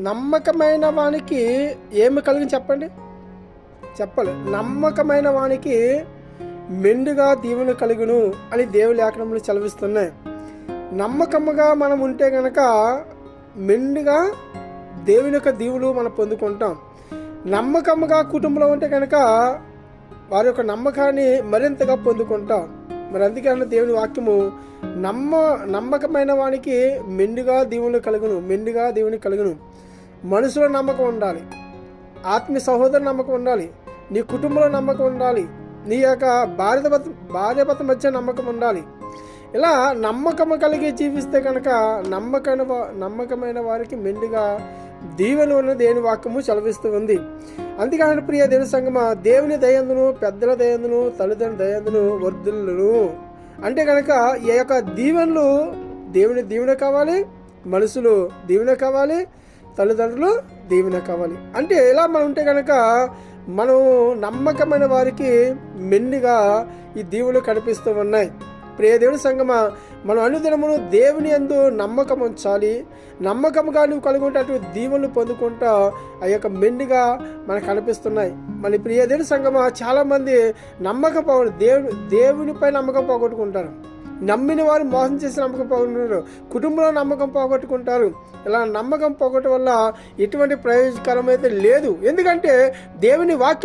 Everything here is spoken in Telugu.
నమ్మకమైన వానికి ఏమి కలిగింది చెప్పండి? చెప్పాలి. నమ్మకమైన వానికి మెండుగా దీవెన కలుగును అని దేవుని లేఖనములు చలవిస్తున్నాయి నమ్మకముగా మనం ఉంటే గనక మెండుగా దేవుని యొక్క దీవులు మనం పొందుకుంటాం. నమ్మకముగా కుటుంబంలో ఉంటే కనుక వారి యొక్క నమ్మకాన్ని మరింతగా పొందుకుంటాం. మరి అందుకే అన్న దేవుని వాక్యము నమ్మ నమ్మకమైన వానికి మెండుగా దేవుని కలుగును మెండుగా దేవుని కలుగును. మనసులో నమ్మకం ఉండాలి ఆత్మీయ సహోదరు నమ్మకం ఉండాలి నీ కుటుంబంలో నమ్మకం ఉండాలి నీ యొక్క భార్య భార్యాభర్త మధ్య నమ్మకం ఉండాలి. ఇలా నమ్మకము కలిగి జీవిస్తే కనుక నమ్మకమైన నమ్మకమైన వారికి మెండుగా దీవెన ఉన్న దేని వాక్యము చలవిస్తూ ఉంది. అందుకని ప్రియ దేవుని సంగమ దేవుని దయందును పెద్దల దయందును తల్లిదండ్రుల దయందును వర్ధులను అంటే కనుక ఈ యొక్క దీవెనలు దేవుని దీవెన కావాలి మనుషులు దీవెన కావాలి తల్లిదండ్రులు దీవెన కావాలి. అంటే ఇలా మనం ఉంటే కనుక మనం నమ్మకమైన వారికి మెండుగా ఈ దీవులు కనిపిస్తూ ఉన్నాయి. ప్రియ దేవుని సంగమ మనం అనుదినమును దేవుని యందు నమ్మకం ఉంచాలి. నమ్మకంగా నువ్వు కలుగుంటే దీవులు పొందుకుంటా ఆ యొక్క మెండుగా మనకు కనిపిస్తున్నాయి. మన ప్రియ దేవుని సంగమ చాలామంది నమ్మకం పోగొట్టు దేవుని దేవునిపై నమ్మకం పోగొట్టుకుంటారు. నమ్మిన వారు మోసం చేసి నమ్మకం పోగొట్టుకుంటారు. కుటుంబంలో నమ్మకం పోగొట్టుకుంటారు. ఇలా నమ్మకం పోగొట్టడం వల్ల ఎటువంటి ప్రయోజకరం అయితే లేదు. ఎందుకంటే దేవుని వాక్యం